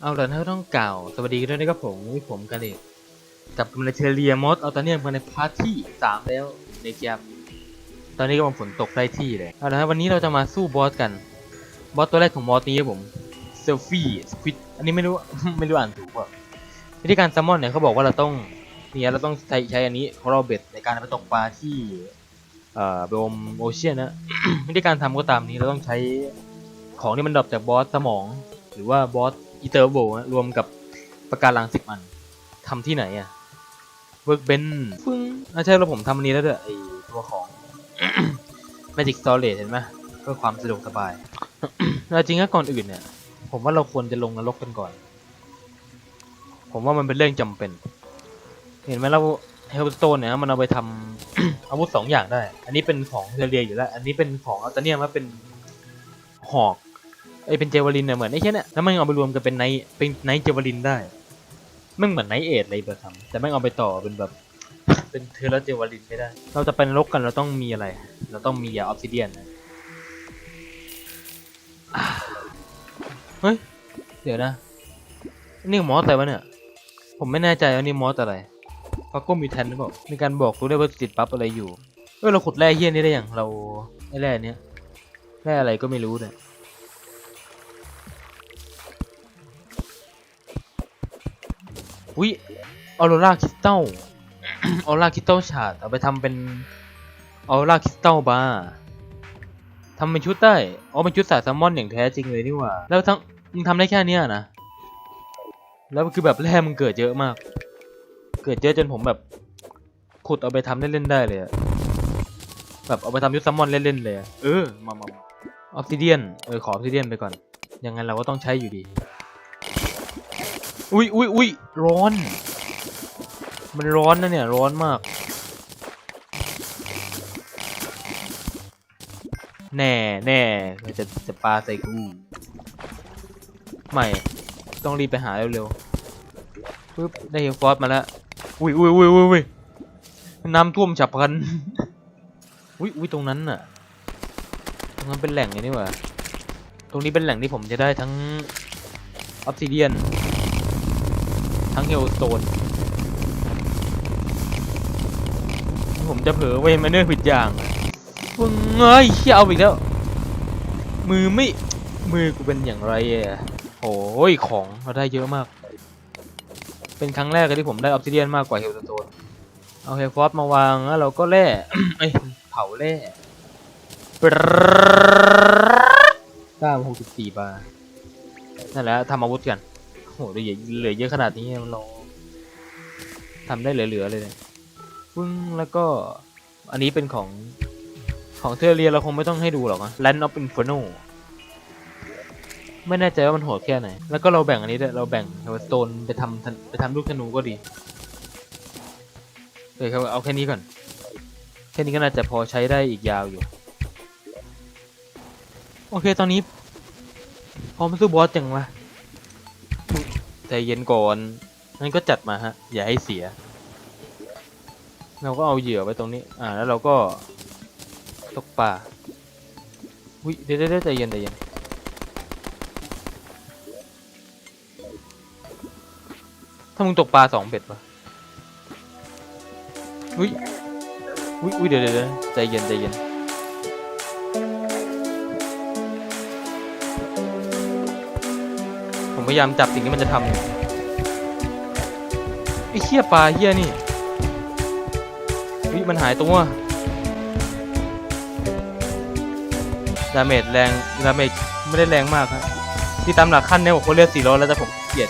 เอาล่ะนะต้องกล่าวสวัสดีกันด้วยนะครับผมนี่ผมกันเองกับกำลังเทเรียมอสเอาตอนนี้มาในพาร์ทที่สามแล้วในเกมตอนนี้กำลังฝนตกได้ที่เลยเอาละวันนี้เราจะมาสู้บอสกัน บอสตัวแรกของบอสนี้ครับผมเซลฟี่สควิดอันนี้ไม่รู้ไม่รู้อ่านถูกเปล่าวิธีการซัมมอนเนี่ยเขาบอกว่าเราต้องเนี่ยเราต้องใช้ใช้อันนี้ของเราเบ็ดในการไปตกปลาที่เอ่อโดมโอเชียนนะวิธีการทำก็ตามนี้เราต้องใช้ของที่มันดรอปจากบอสสมอง หรือว่าบอส อีเตอร์โบรวมกับประการังสิบอันทำที่ไหนอะเวิร์กเบนฟึ้งอะใช่แล้วผมทำอันนี้แล้วด้วยไอตัวของ Magic Storage เห็นไหมเพื่อความสะดวกสบายแล้วจริงๆก่อนอื่นเนี่ย ผมว่าเราควรจะลงนรกกันก่อน ผมว่ามันเป็นเรื่องจำเป็น เห็นไหมเราเฮลสโตนเนี่ยมันเอาไปทำอาวุธสองอย่างได้ อันนี้เป็นของเทเรียอยู่แล้ว อันนี้เป็นของอัลตาเนียมาเป็นหอก ไอเป็นเจวาลินเนี่ยเหมือนไอ้แค่เนี่ยแล้วมันเอาไปรวมกันเป็นไนเป็นไนเจวาลินได้ม่งเหมือนไนเอทอะไรแบบทำแต่แม่เอาไปต่อเป็นแบบเป็นเทเลเจวาลินไม่ได้ เราจะไปนรกกันเราต้องมีอะไร เราต้องมียาออฟซิเดียนเฮ้ย เดี๋ยวนะ นี่มอสอะไรวะเนี่ย ผมไม่แน่ใจว่านี่มอสอะไรฟาโก้มีแทนหรือเปล่ามีการบอกรู้ได้ว่าติดปั๊บอะไรอยู่เออเราขุดแร่เฮี้ยนี่ได้ยังเราไอ้แร่เนี้ยแร่อะไรก็ไม่รู้เนี่ย อุ้ยออโรราคริสตัลออโรราคริสตัลชาร์ดเอาไปทำเป็นออโรราคริสตัลบาร์ทำเป็นชุดได้อ๋อเป็นชุดสายแซลมอนอย่างแท้จริงเลยนี่หว่า แล้วทั้งมึงทำได้แค่เนี้ยนะ แล้วคือแบบแร่มึงเกิดเยอะมาก เกิดเยอะจนผมแบบ ขุดเอาไปทำเล่นๆได้เลยอะแบบเอาไปทำชุดแซลมอนเล่นๆเลย เออ มามาออฟซิเดียน เออ ขอออฟซิเดียนไปก่อน ยังไงเราก็ต้องใช้อยู่ดี อุ้ยอุ้ยอุ้ยร้อน มันร้อนนะเนี่ย ร้อนมาก แน่แน่มันจะจะปาใส่กูไม่ ต้องรีบไปหาเร็วๆปึ๊บ ได้เฮลฟอสมาแล้ว อุ้ยอุ้ยอุ้ยอุ้ยอุ้ยน้ำท่วมฉับพลัน อุ้ยอุ้ยตรงนั้นน่ะ ตรงนั้นเป็นแหล่งไงนี่หว่า ตรงนี้เป็นแหล่งที่ผมจะได้ทั้งออฟซิเดียน ทั้งเฮลสโตนผมจะเผลอเว้ยมาเนื้อผิดอย่างมึงเอ้ยเชี่ยเอาอีกแล้ว มือไม่ มือกูเป็นอย่างไรอะโอ้ยของเราได้เยอะมาก เป็นครั้งแรกเลยที่ผมได้ออฟซิเดียนมากกว่าเฮลสโตนเอาเฮลฟอสมาวางแล้วเราก็แร่เอ้เผาแร่ก้าหกสิบสี่บาร์นั่นแหละทำอาวุธกัน โหเหลือเหลือเยอะขนาดนี้เราทำได้เหลือๆเลยเนี่ยปึ้งแล้วก็อันนี้เป็นของของเทเรียเราคงไม่ต้องให้ดูหรอกนะ Land of Inferno ไม่แน่ใจว่ามันโหดแค่ไหน แล้วก็เราแบ่งอันนี้ด้วยเราแบ่งเฮลสโตนไปทำไปทำลูกธนูก็ดีเดี๋ยวเอาแค่นี้ก่อน แค่นี้ก็น่าจะพอใช้ได้อีกยาวอยู่ โอเคตอนนี้พร้อมสู้บอสจังวะ ใจเย็นก่อนงั้นก็จัดมาฮะ อย่าให้เสีย เราก็เอาเหยื่อไว้ตรงนี้ อ่า แล้วเราก็ตกปลาอุ้ยเดี๋ยวเดี๋ยวเดี๋ยวใจเย็นใจเย็นถ้ามึงตกปลาสองเบ็ดปะอุ้ยอุ้ยอุ้ยเดี๋ยวเดี๋ยวเดี๋ยวใจเย็นใจเย็น พยายามจับสิ่งที่มันจะทำไอ้เหี้ยปลาเหี้ยนี่วิมันหายตัวดาเมจแรงดาเมจไม่ได้แรงมากครับ ที่ตามหลักขั้นเนี่ยผมเลือก400แล้วแต่ผมเกลียด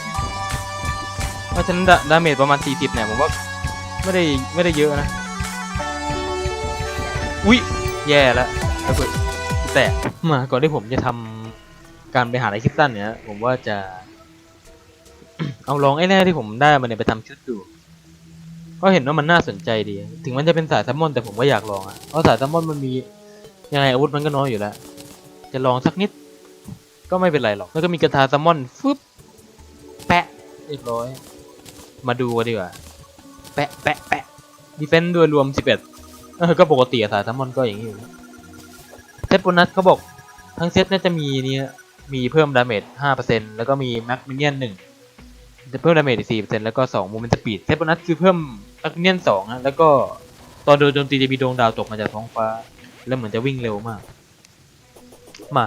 เพราะฉะนั้นดาดาเมจประมาณ 40 เนี่ยผมว่าไม่ได้ไม่ได้เยอะนะ อุ๊ย แย่แล้วแล้วแตกมาก่อนที่ผมจะทำการไปหาไอคิสตันเนี่ย ผมว่าจะ เอาลองไอ้แร่ที่ผมได้มาเนี่ยไปทำชุดดู ก็เห็นว่ามันน่าสนใจดี ถึงมันจะเป็นสายแซลมอนแต่ผมก็อยากลองอะเพราะสายแซลมอนมันมียังไงอาวุธมันก็น้อยอยู่แล้ว จะลองสักนิด ก็ไม่เป็นไรหรอก แล้วก็มีกระทาแซลมอนฟึบแปะเรียบร้อย มาดูกันดีกว่า แปะแปะแปะดีเฟนต์โดยรวม11เออก็ปกติอะสายแซลมอนก็อย่างนี้อยู่เซตโบนัสเขาบอกทั้งเซตน่าจะมีเนี่ยมีเพิ่มดาเมจ5%แล้วก็มีแม็กมิเนียนหนึ่ง จะเพิ่มดาเมจอีก4%แล้วก็2มูเมนต์สปีดเซตโบนัสคือเพิ่มแม็กเนียน2นะแล้วก็ตอนโดนโจมตีจะมีดวงดาวตกมาจากท้องฟ้า แล้วเหมือนจะวิ่งเร็วมาก มา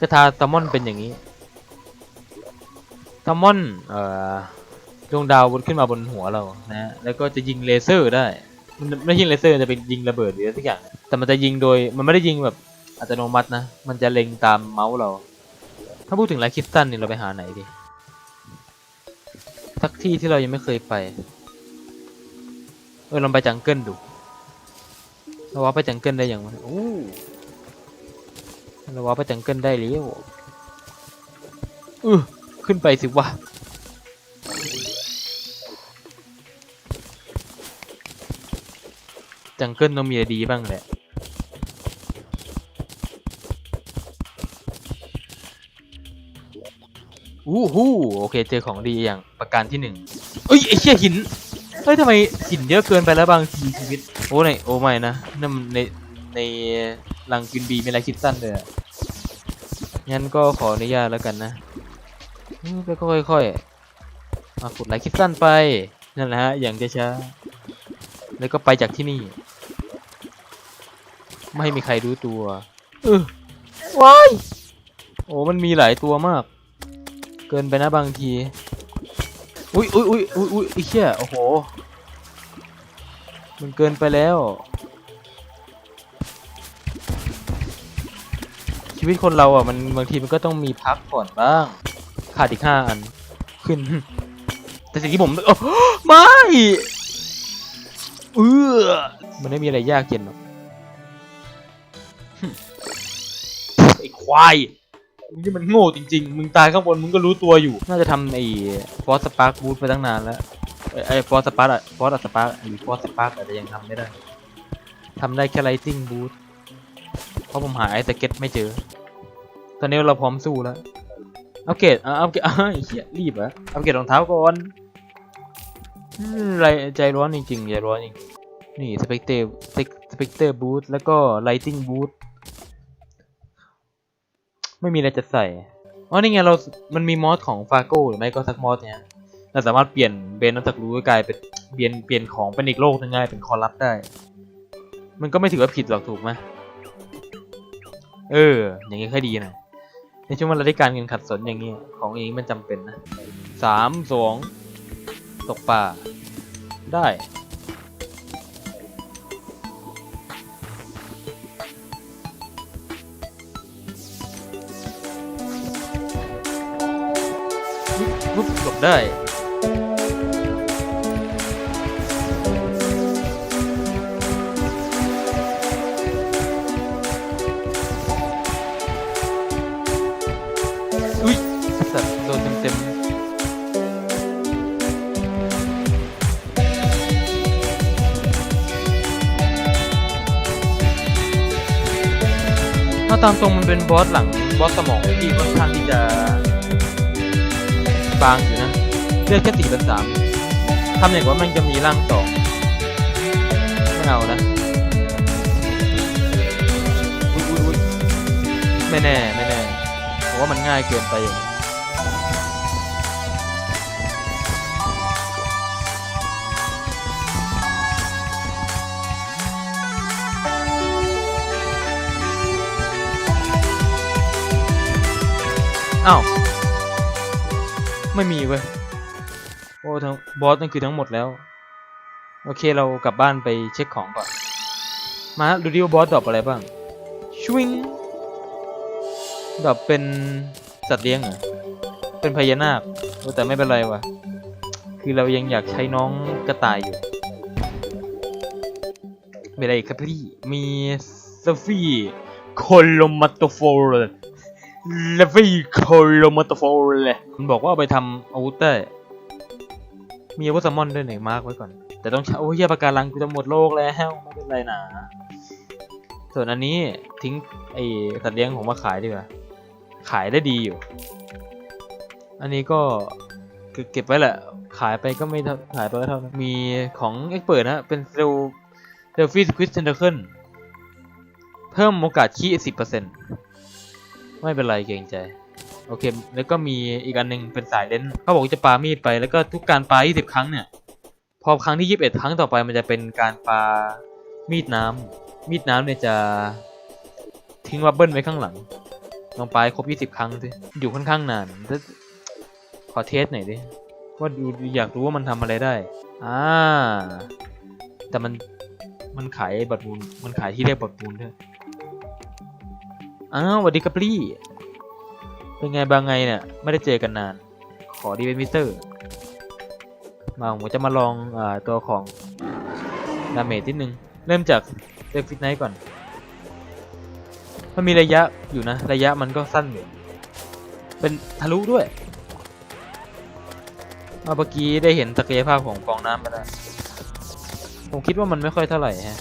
กระทาซลมอนเป็นอย่างนี้ซลมอนเอ่อดวงดาวบนขึ้นมาบนหัวเรานะแล้วก็จะยิงเลเซอร์ได้ มันไม่ใช่เลเซอร์จะเป็นยิงระเบิดหรืออะไรสักอย่าง แต่มันจะยิงโดยมันไม่ได้ยิงแบบอัตโนมัตินะ มันจะเล็งตามเมาส์เรา ถ้าพูดถึงไลคิสตันนี่เราไปหาไหนดี สักที่ที่เรายังไม่เคยไป เออลองไปจังเกิลดูเราว่าไปจังเกิลได้ยังวะโอ้เราว่าไปจังเกิลได้แล้วอือขึ้นไปสิวะจังเกิลต้องมีอะไรดีบ้างแหละ อู้หูโอเคเจอของดีอย่างประการที่หนึ่งเอ้ยไอ้เชี่ยหินเฮ้ยทำไมหินเยอะเกินไปแล้วบางทีชีวิต โอ้ในโอ้ไม่นะนั่นมันในในรังกินบีมีอะไรคิดสั้นเลยอะงั้นก็ขออนุญาตแล้วกันนะอืมไปค่อยๆมาขุดไรคิดสั้นไปนั่นแหละฮะอย่างช้าๆแล้วก็ไปจากที่นี่ ไม่ให้มีใครรู้ตัวเออว้ายโอ้มันมีหลายตัวมาก เกินไปนะบางที อุ้ยอุ้ยอุ้ยอุ้ยอุ้ยไอ้เชี่ยโอ้โห มันเกินไปแล้ว ชีวิตคนเราอะมันบางทีมันก็ต้องมีพักก่อนบ้าง ขาดอีกห้าอัน ขึ้น แต่สิ่งที่ผมโอ้ไม่เออมันไม่มีอะไรยากเย็นหรอกหึไอ้ควาย มึงที่มันโง่จริงๆ มึงตายข้างบนมึงก็รู้ตัวอยู่ น่าจะทำไอ้ฟอสสปาร์กบูทไปตั้งนานแล้ว ไอ้ฟอสสปาร์กอะฟอสสปาร์กหรือฟอสสปาร์กอาจจะยังทำไม่ได้ทำได้แค่ไลซิ่งบูทเพราะผมหาไอ้สเก็ตไม่เจอ ตอนนี้เราพร้อมสู้แล้ว อัปเกรดอะอัปเกรดอะไอ้เหี้ยรีบเหรอะอัปเกรดรองเท้าก่อนไรใจร้อนจริงๆใจร้อนจริง นี่สเปกเตอร์สเปกเตอร์บูทแล้วก็ไลติงบูท ไม่มีอะไรจะใส่อ๋อนี่ไงเรา มันมีมอสของฟาโก้หรือไม่ก็สักมอสเนี่ยเราสามารถเปลี่ยนเบนนักสักรู้กลายเป็นเปลี่ยนเปลี่ยนของเป็นอีกโลกนึงง่ายเป็นคอรับได้ มันก็ไม่ถือว่าผิดหรอกถูกไหมเออ อย่างงี้ค่อยดีหนะในช่วงเวลาที่การเงินขัดสนอย่างเงี้ยของอย่างงี้มันจำเป็นนะสามสองตกป่าได้ ปุ๊บหลบได้อุ้ยสัตว์โดนเต็มๆถ้าตามตรงมันเป็นบอสหลังบอสสมองที่ค่อนข้างที่จะ บางอยู่นะ เลือดแค่สี่เป็นสามทำอย่างว่ามันจะมีร่างสองไม่เอานะไม่แน่ไม่แน่ผมว่ามันง่ายเกินไปอย่างนี้อ้าว ไม่มีเว้ยโอ้ทั้งบอสนั่นคือทั้งหมดแล้ว โอเคเรากลับบ้านไปเช็คของก่อน มาดูดิว่าบอสดรอปอะไรบ้างชวิงดรอปเป็นสัตว์เลี้ยงเหรอเป็นพญานาคแต่ไม่เป็นไรวะคือเรายังอยากใช้น้องกระต่ายอยู่มีอะไรอีกครับพี่มีซฟี่โคลมาโตโฟล เลฟี่โคโลมาโตโฟลมันบอกว่าเอาไปทำอาวุธได้ มีอาวุธซัมมอนด้วยไหนมาร์กไว้ก่อน แต่ต้องใช้โอ้ยเหี้ยปากการังกูจะหมดโลกแล้ว ไม่เป็นไรนะส่วนอันนี้ทิ้งไอสัตว์เลี้ยงผมมาขายดีกว่า ขายได้ดีอยู่ อันนี้ก็คือเก็บไว้แหละ ขายไปก็ไม่ขายไปก็เท่านั้นมีของเอ็กเปิดนะเป็นเซลเซลฟี่สควิตเซนเตอร์เคิลเพิ่มโอกาสขี้สิบเปอร์เซ็นต์ ไม่เป็นไรเกรงใจ โอเค แล้วก็มีอีกอันหนึ่งเป็นสายเลนเขาบอกว่าจะปามีดไปแล้วก็ทุกการปา 20 ครั้งเนี่ย พอครั้งที่ 21 ครั้งต่อไปมันจะเป็นการปามีดน้ำมีดน้ำเนี่ยจะทิ้งบับเบิ้ลไว้ข้างหลังลองปาครบ 20 ครั้งสิอยู่ค่อนข้างนานถ้าขอเทสหน่อยดิว่าดูอยากรู้ว่ามันทำอะไรได้ อ่า แต่มัน มันขายบัตรมูล มันขายที่เรียกบัตรมูลด้วย อ้าวสวัสดีครับพี่ เป็นไงบางไงเนี่ยไม่ได้เจอกันนาน ขอดีเป็นมิสเตอร์ มาผมจะมาลองอตัวของดาเมจนิดนึง เริ่มจากเลือกฟิตไนท์ก่อน มันมีระยะอยู่นะ ระยะมันก็สั้นอยู่เป็นทะลุด้วยเอเมื่อกี้ได้เห็นศักยภาพของฟองน้ำไปแล้วผมคิดว่ามันไม่ค่อยเท่าไหร่ฮะ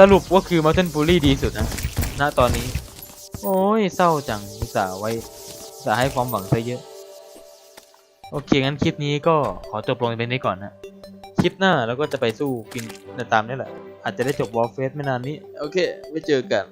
สรุปว่าคือ Mountain Fury ดีสุดนะ ณ ตอนนี้ โอ้ยเศร้าจังอุตส่าห์ไว้อุตส่าห์ให้ความหวังซะเยอะ โอเค งั้นคลิปนี้ก็ขอจบลงเป็นนี้ก่อนนะ คลิปหน้าเราก็จะไปสู้กินตามนี่แหละ อาจจะได้จบวอลเฟสไม่นานนี้ โอเค ไว้เจอกัน